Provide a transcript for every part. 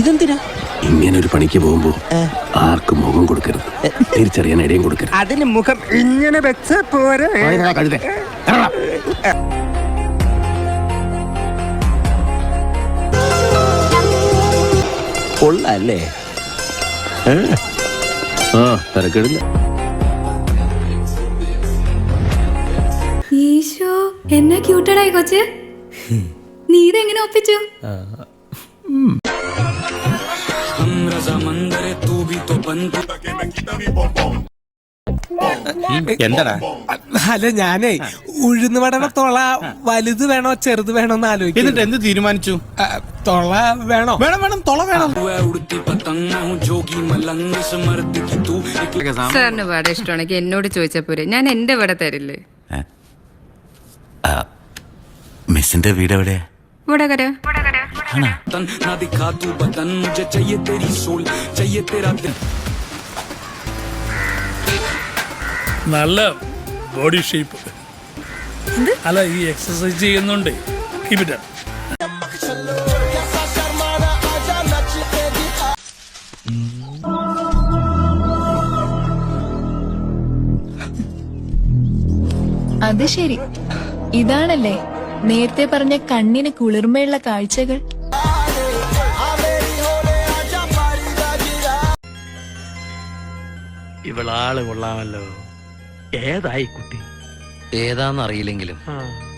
ഇതെന്തിനാ? ഇങ്ങനെ ഒരു പണിക്ക് പോകുമ്പോ ആർക്കും മുഖം കൊടുക്കരുത്. തിരിച്ചറിയാൻ ഇടയും കൊടുക്കരുത്. അതിന് മുഖം ഇങ്ങനെ വെച്ച പോരെ? കൊള്ളല്ലേ? ആ തിരക്കിടില്ല. ഈശോ എന്നാ ക്യൂട്ടഡായി കൊച്ച്. നീ ഇതെങ്ങനെ ഒപ്പിച്ചു? എന്താടാ? അല്ല ഞാനേ ഉഴുന്ന് വേണോ തൊള വലുത് വേണോ ചെറുത് വേണോ എന്ന് എന്നിട്ട് ആലോചിക്കും എന്ത് തീരുമാനിച്ചു? തൊള വേണോ? വേണം വേണം തൊള വേണം. സാറിന് വട ഇഷ്ടമാണെങ്കിൽ എന്നോട് ചോദിച്ചാ പോരെ. ഞാൻ എന്റെ വട തരില്ലേ? മിസ്സിന്റെ വീട് എവിടെയാ വടകര. നല്ല ബോഡി ഷേപ്പ് അല്ല ഈ എക്സസൈസ് ചെയ്യുന്നുണ്ട്. കീപ് ഇറ്റ് അത് ശരി. ഇതാണല്ലേ നേരത്തെ പറഞ്ഞ കണ്ണിന് കുളിർമയുള്ള കാഴ്ചകൾ? ഇവളാൾ കൊള്ളാമല്ലോ. ഏതായി കുട്ടി? ഏതാന്നറിയില്ലെങ്കിലും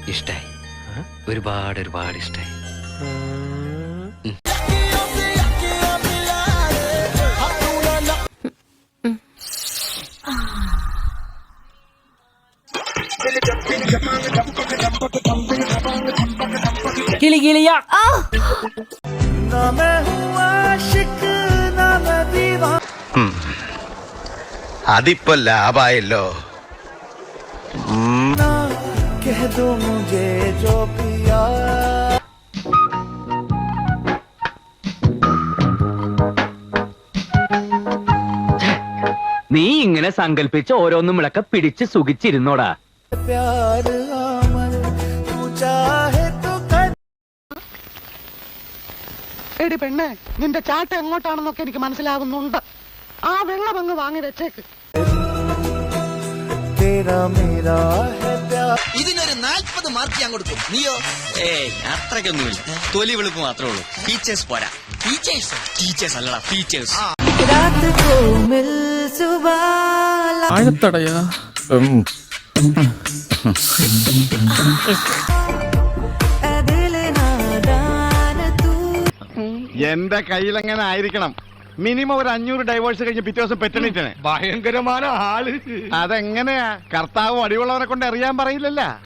ഇഷ്ടായി. ഒരുപാട് ഒരുപാട് ഇഷ്ടായി. കിളി കിളിയാ. അതിപ്പോ ലാഭായല്ലോ. നീ ഇങ്ങനെ സങ്കല്പിച്ച് ഓരോന്നും വിളക്ക പിടിച്ച് സുഖിച്ചിരുന്നോടാ. എടി പെണ്ണേ നിന്റെ ചാട്ട എങ്ങോട്ടാണെന്നൊക്കെ എനിക്ക് മനസ്സിലാവുന്നുണ്ട്. ആ വെള്ളം അങ്ങ് വാങ്ങി വെച്ചേക്ക്. ഇതിനൊരു നാൽപ്പത് മാർക്ക് ഞാൻ കൊടുക്കും. നീയോ? ഏ അത്രയ്ക്കൊന്നുമില്ല. തൊലി വെളുപ്പ് മാത്രമേ ഉള്ളൂ. ടീച്ചേഴ്സ് പോരാ. ടീച്ചേഴ്സ് ടീച്ചേഴ്സ് അല്ലടാ ടീച്ചേഴ്സ് ആഴത്തടയാ. എന്റെ കയ്യിലെങ്ങനെ ആയിരിക്കണം? മിനിമം ഒരു അഞ്ഞൂറ് ഡൈവേഴ്സ് കഴിഞ്ഞ് പിറ്റേ ദിവസം പെറ്റണിട്ടാണ്. ഭയങ്കരമായ ആൾ. അതെങ്ങനെയാ? കർത്താവും അടിയുള്ളവരെ കൊണ്ട് അറിയാൻ പറയില്ലല്ല.